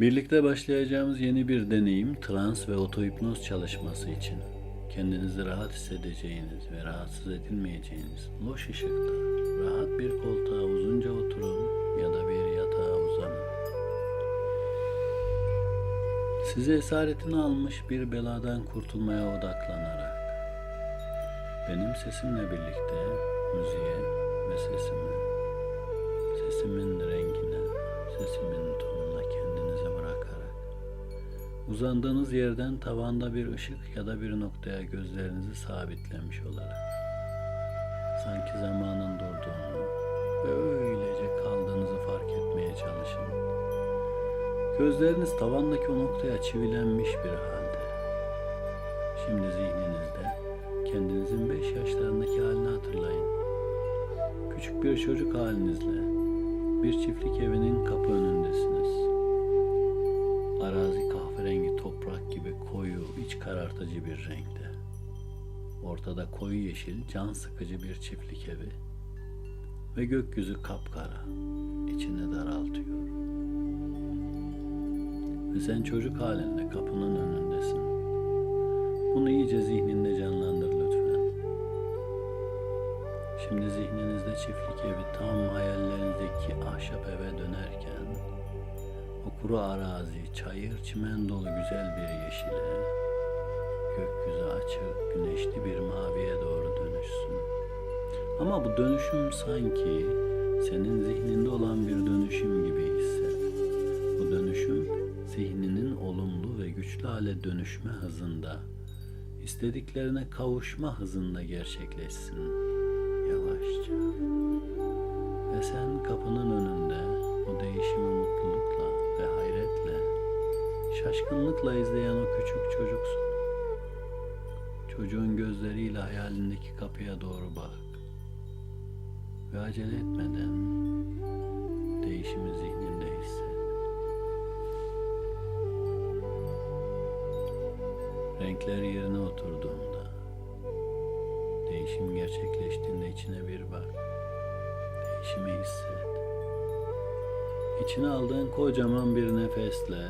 Birlikte başlayacağımız yeni bir deneyim trans ve otohipnoz çalışması için kendinizi rahat hissedeceğiniz ve rahatsız edilmeyeceğiniz loş ışıkta rahat bir koltuğa uzunca oturun ya da bir yatağa uzanın. Sizi esaretini almış bir beladan kurtulmaya odaklanarak benim sesimle birlikte müziğe ve sesime, sesimin rengine, sesimin uzandığınız yerden tavanda bir ışık ya da bir noktaya gözlerinizi sabitlemiş olarak sanki zamanın durduğunu ve öylece kaldığınızı fark etmeye çalışın. Gözleriniz tavandaki o noktaya çivilenmiş bir halde. Şimdi zihninizde kendinizin beş yaşlarındaki halini hatırlayın. Küçük bir çocuk halinizle bir çiftlik evinin kapı önündesiniz. Karartıcı bir renkte. Ortada koyu yeşil, can sıkıcı bir çiftlik evi ve gökyüzü kapkara, içini daraltıyor. Ve sen çocuk halinde kapının önündesin. Bunu iyice zihninde canlandır lütfen. Şimdi zihninizde çiftlik evi tam hayallerinizdeki ahşap eve dönerken o kuru arazi, çayır, çimen dolu güzel bir yeşile, gökyüzü açık, güneşli bir maviye doğru dönüşsün. Ama bu dönüşüm sanki senin zihninde olan bir dönüşüm gibi hisset. Bu dönüşüm zihninin olumlu ve güçlü hale dönüşme hızında, istediklerine kavuşma hızında gerçekleşsin. Yavaşça. Ve sen kapının önünde o değişimi mutlulukla ve hayretle, şaşkınlıkla izleyen o küçük çocuksun. Çocuğun gözleriyle hayalindeki kapıya doğru bak. Ve acele etmeden değişimi zihninde hisset. Renkler yerine oturduğunda, değişim gerçekleştiğinde içine bir bak. Değişimi hisset. İçine aldığın kocaman bir nefesle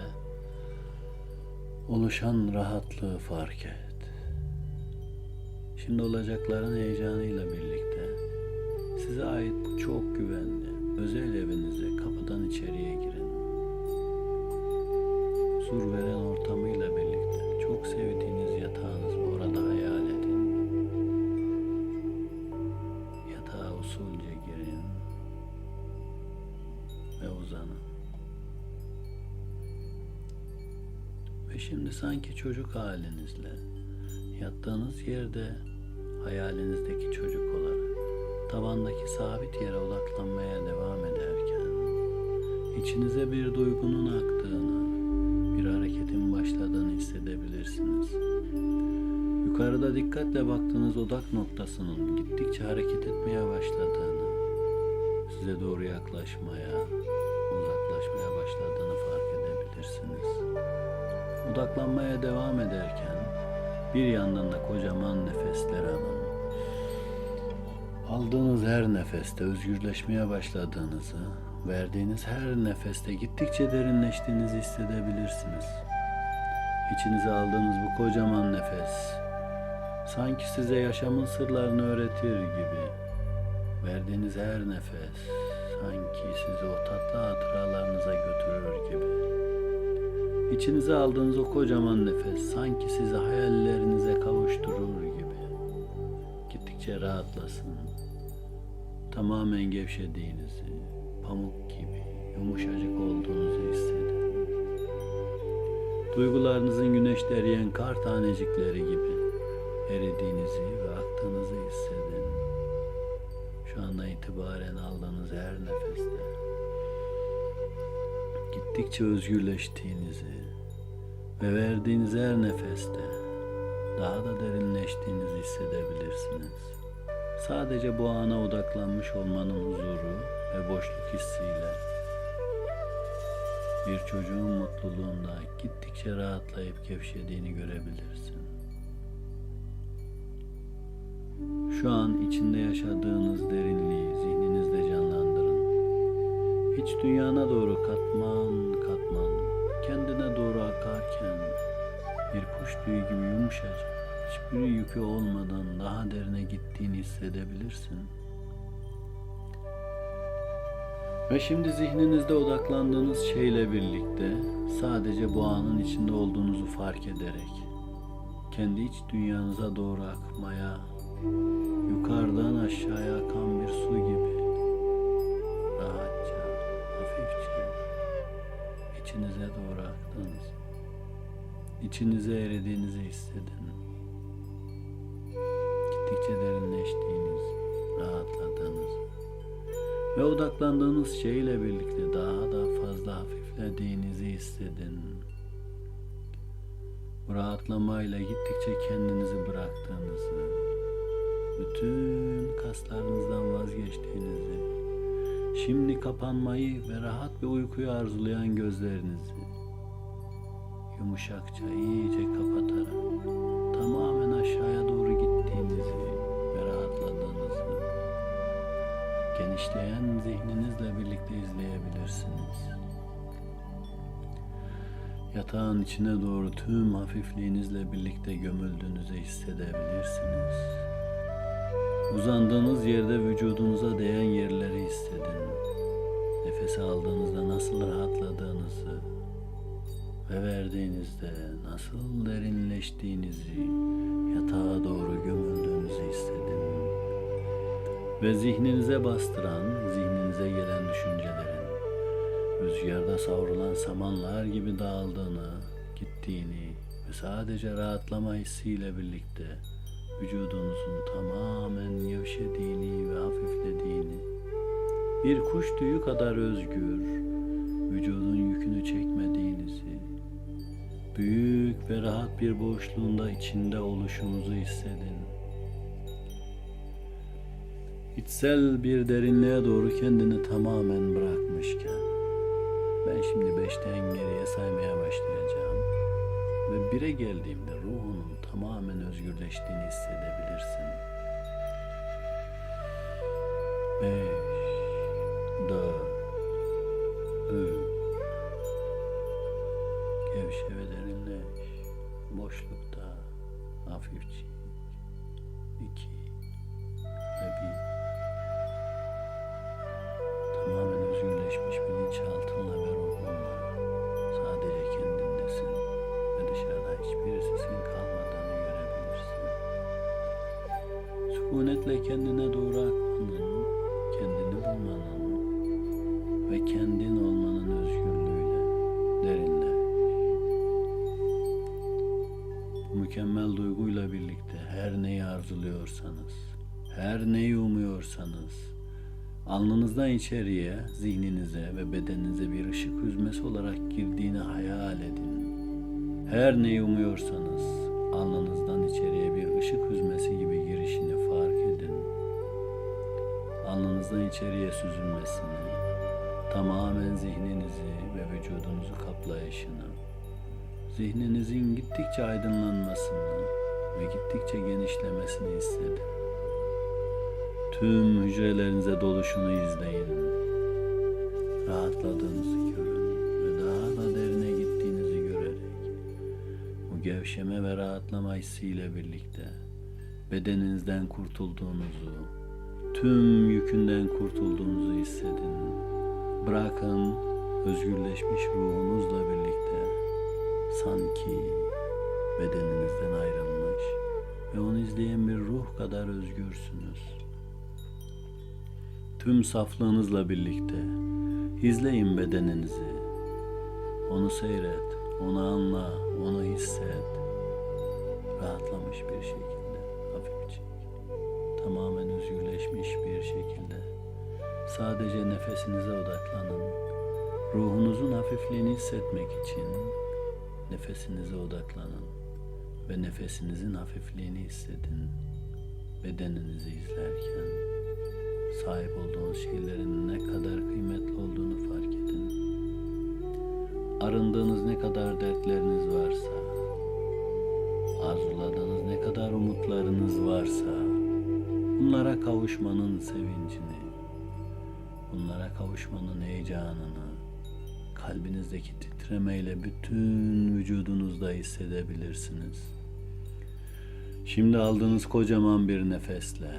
oluşan rahatlığı fark et. Şimdi olacakların heyecanıyla birlikte size ait bu çok güvenli özel evinize kapıdan içeriye girin. Huzur veren ortamıyla birlikte çok sevdiğiniz yatağınızı orada hayal edin. Yatağa usulca girin ve uzanın. Ve şimdi sanki çocuk halinizle yattığınız yerde hayalinizdeki çocuk olarak tavandaki sabit yere odaklanmaya devam ederken içinize bir duygunun aktığını, bir hareketin başladığını hissedebilirsiniz. Yukarıda dikkatle baktığınız odak noktasının gittikçe hareket etmeye başladığını, size doğru yaklaşmaya, uzaklaşmaya başladığını fark edebilirsiniz. Odaklanmaya devam ederken bir yandan da kocaman nefesler alın. Aldığınız her nefeste özgürleşmeye başladığınızı, verdiğiniz her nefeste gittikçe derinleştiğinizi hissedebilirsiniz. İçinize aldığınız bu kocaman nefes, sanki size yaşamın sırlarını öğretir gibi. Verdiğiniz her nefes, sanki sizi o tatlı hatıralarınıza götürür gibi. İçinize aldığınız o kocaman nefes sanki sizi hayallerinize kavuşturur gibi. Gittikçe rahatlasın. Tamamen gevşediğinizi, pamuk gibi yumuşacık olduğunuzu hissedin. Duygularınızın güneşte eriyen kar tanecikleri gibi eridiğinizi ve aktığınızı hissedin. Şu anda itibaren aldığınız her nefeste gittikçe özgürleştiğinizi ve verdiğiniz her nefeste daha da derinleştiğinizi hissedebilirsiniz. Sadece bu ana odaklanmış olmanın huzuru ve boşluk hissiyle bir çocuğun mutluluğunda gittikçe rahatlayıp gevşediğini görebilirsin. Şu an içinde yaşadığınız derinliği zihninizde canlandırın. Hiç dünyana doğru katman katman kendine doğru akarken bir kuş tüyü gibi yumuşacık hiçbir yükü olmadan daha derine gittiğini hissedebilirsin. Ve şimdi zihninizde odaklandığınız şeyle birlikte sadece bu anın içinde olduğunuzu fark ederek kendi iç dünyanıza doğru akmaya, yukarıdan aşağıya akan bir su gibi rahatça, hafifçe içinize doğru aktınız. İçinize eridiğinizi hissedin. Gittikçe derinleştiğiniz, rahatladığınız ve odaklandığınız şeyle birlikte daha da fazla hafiflediğinizi hissedin. Bu rahatlamayla gittikçe kendinizi bıraktığınızı, bütün kaslarınızdan vazgeçtiğinizi, şimdi kapanmayı ve rahat bir uykuyu arzulayan gözlerinizi yumuşakça iyice kapatarak tamamen aşağıya doğru genişleyen zihninizle birlikte izleyebilirsiniz. Yatağın içine doğru tüm hafifliğinizle birlikte gömüldüğünüzü hissedebilirsiniz. Uzandığınız yerde vücudunuza değen yerleri hissedin. Nefes aldığınızda nasıl rahatladığınızı ve verdiğinizde nasıl derinleştiğinizi, yatağa doğru gömüldüğünüzü hissedin. Ve zihninize bastıran, zihninize gelen düşüncelerin rüzgarda savrulan samanlar gibi dağıldığını, gittiğini ve sadece rahatlama hissiyle birlikte vücudunuzun tamamen gevşediğini ve hafiflediğini, bir kuş tüyü kadar özgür, vücudun yükünü çekmediğinizi, büyük ve rahat bir boşluğunda içinde oluşunuzu hissedin. İçsel bir derinliğe doğru kendini tamamen bırakmışken, ben şimdi beşten geriye saymaya başlayacağım. Ve bire geldiğimde ruhunun tamamen özgürleştiğini hissedebilirsin. Beş, dört, üç, gevşe ve derinleş. Boşlukta hafifçe. iki Sükunetle kendine doğru akmanın, kendini bulmanın ve kendin olmanın özgürlüğüyle derinleş. Bu mükemmel duyguyla birlikte her neyi arzuluyorsanız, her neyi umuyorsanız, Alnınızdan içeriye, zihninize ve bedeninize bir ışık hüzmesi olarak girdiğini hayal edin. Her neyi umuyorsanız, alnınızdan içeriye süzülmesini, tamamen zihninizi ve vücudunuzu kaplayışını, zihninizin gittikçe aydınlanmasını ve gittikçe genişlemesini hissedin. Tüm hücrelerinize doluşunu izleyin. Rahatladığınızı görün ve daha da derine gittiğinizi görerek bu gevşeme ve rahatlama hissiyle birlikte bedeninizden kurtulduğunuzu, tüm yükünden kurtulduğunuzu hissedin. Bırakın özgürleşmiş ruhunuzla birlikte sanki bedeninizden ayrılmış ve onu izleyen bir ruh kadar özgürsünüz tüm saflığınızla birlikte izleyin bedeninizi. Onu seyret, onu anla, onu hisset. Rahatlamış bir şekilde, tamamen özgürleşmiş bir şekilde. Sadece nefesinize odaklanın. Ruhunuzun hafifliğini hissetmek için nefesinize odaklanın ve nefesinizin hafifliğini hissedin bedeninizi izlerken sahip olduğunuz şeylerin ne kadar kıymetli olduğunu fark edin. Arındığınız ne kadar dertleriniz varsa, arzuladığınız ne kadar umutlarınız varsa, bunlara kavuşmanın sevincini, bunlara kavuşmanın heyecanını, kalbinizdeki titremeyle bütün vücudunuzda hissedebilirsiniz. Şimdi aldığınız kocaman bir nefesle,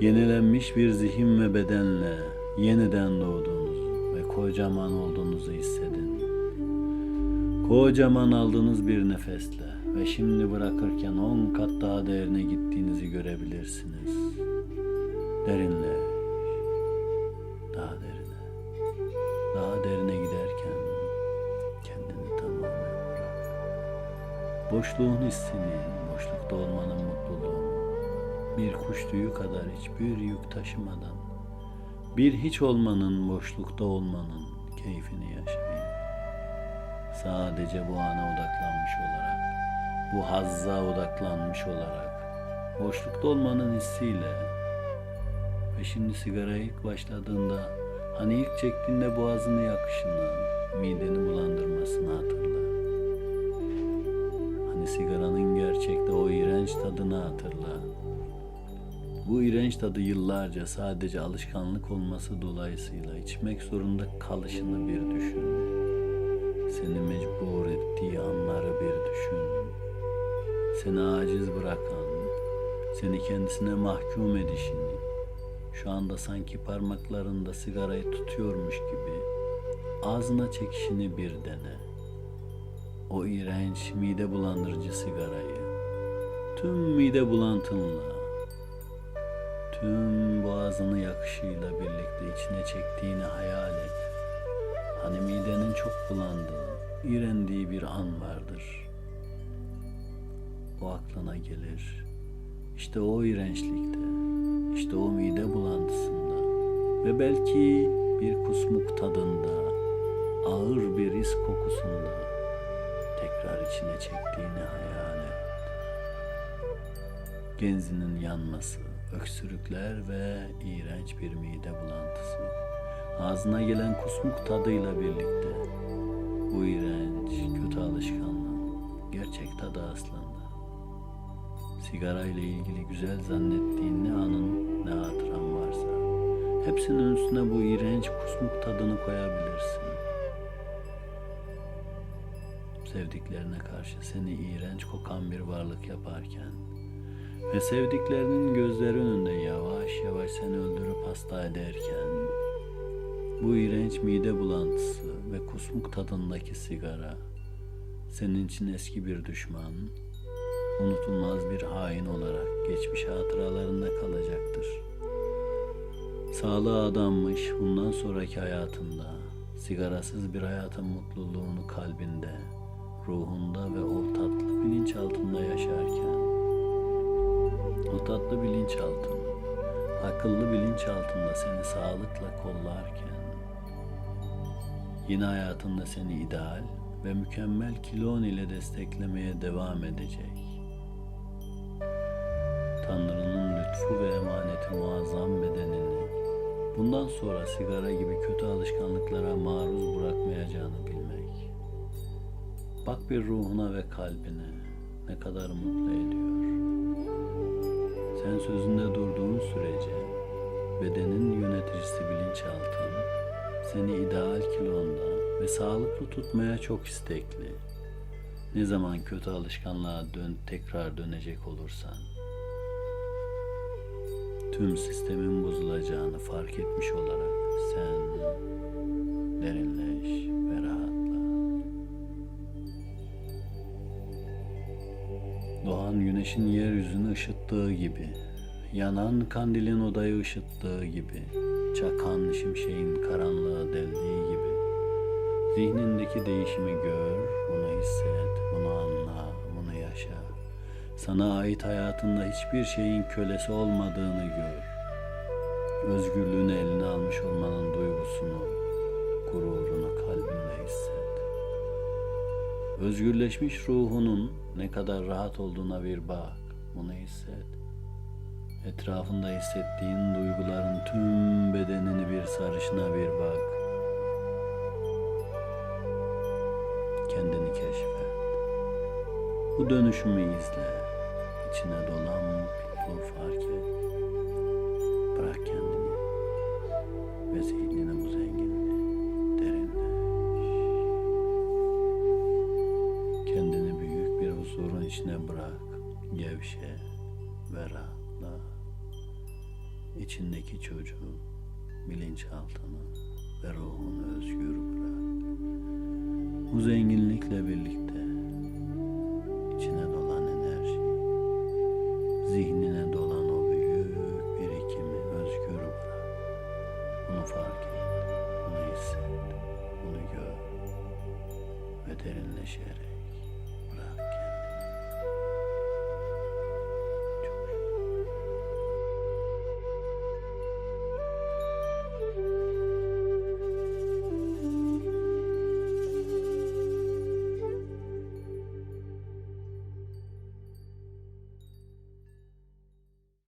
yenilenmiş bir zihin ve bedenle yeniden doğduğunuzu ve kocaman olduğunuzu hissedin. Kocaman aldığınız bir nefesle ve şimdi bırakırken on kat daha değerine gittiğinizi görebilirsiniz. Derinle, daha derine, daha derine giderken kendini tamamen bırak. Boşluğun hissini, boşlukta olmanın mutluluğunu, bir kuş tüyü kadar hiçbir yük taşımadan, bir hiç olmanın, boşlukta olmanın keyfini yaşayın. Sadece bu ana odaklanmış olarak, bu hazza odaklanmış olarak, boşlukta olmanın hissiyle ve şimdi sigara ilk başladığında, hani ilk çektiğinde boğazını yakışını, mideni bulandırmasını hatırla. Hani sigaranın gerçekte o iğrenç tadını hatırla. Bu iğrenç tadı yıllarca sadece alışkanlık olması dolayısıyla içmek zorunda kalışını bir düşün. Seni mecbur ettiği anları bir düşün. Seni aciz bırakan, seni kendisine mahkum edişini, şu anda sanki parmaklarında sigarayı tutuyormuş gibi ağzına çekişini bir dene. O iğrenç mide bulandırıcı sigarayı tüm mide bulantınla tüm boğazını yakışıyla birlikte içine çektiğini hayal et. Hani midenin çok bulandığı, iğrendiği bir an vardır. O aklına gelir. İşte o iğrençlikte, işte o mide bulantısında ve belki bir kusmuk tadında, ağır bir is kokusunda tekrar içine çektiğini hayal et. Genzinin yanması, öksürükler ve iğrenç bir mide bulantısı. Ağzına gelen kusmuk tadıyla birlikte bu iğrenç, kötü alışkanlığın gerçek tadı aslında. Sigara ile ilgili güzel zannettiğin ne anın ne hatıran varsa hepsinin üstüne bu iğrenç kusmuk tadını koyabilirsin. Sevdiklerine karşı seni iğrenç kokan bir varlık yaparken ve sevdiklerinin gözleri önünde yavaş yavaş seni öldürüp hasta ederken bu iğrenç mide bulantısı ve kusmuk tadındaki sigara senin için eski bir düşman, unutulmaz bir hain olarak geçmiş hatıralarında kalacaktır. Sağlığı adanmış bundan sonraki hayatında sigarasız bir hayatın mutluluğunu kalbinde, ruhunda ve o tatlı bilinç altında yaşarken o tatlı bilinçaltın, akıllı bilinçaltında seni sağlıkla kollarken, yine hayatında seni ideal ve mükemmel kilon ile desteklemeye devam edecek. Tanrı'nın lütfu ve emaneti muazzam bedenini bundan sonra sigara gibi kötü alışkanlıklara maruz bırakmayacağını bilmek. Bak bir ruhuna ve kalbine ne kadar mutlu ediyor. Sen sözünde durduğun sürece bedenin yöneticisi bilinçaltın seni ideal kilonda ve sağlıklı tutmaya çok istekli. Ne zaman kötü alışkanlığa dön tekrar dönecek olursan tüm sistemin bozulacağını fark etmiş olarak sen derinleş ve rahatla. Doğan güneşin yeryüzünü ışıttığı gibi, yanan kandilin odayı ışıttığı gibi, çakan şimşeğin karanlığı deldiği gibi, zihnindeki değişimi gör, bunu hisset, bunu anla, bunu yaşa. Sana ait hayatında hiçbir şeyin kölesi olmadığını gör. Özgürlüğünü eline almış olmanın duygusunu, gururunu kalbinde hisset. Özgürleşmiş ruhunun ne kadar rahat olduğuna bir bak, bunu hisset. Etrafında hissettiğin duyguların tüm bedenini bir sarışına bir bak. Kendini keşfet. Bu dönüşümü izle içine dolan mutluluğu fark et. Bırak kendini ve zihnine bu zenginliği derinleş. Kendini büyük bir huzurun içine bırak, gevşe ve rahatla. İçindeki çocuğu, bilinçaltını ve ruhunu özgür bırak. Bu zenginlikle birlikte et, bunu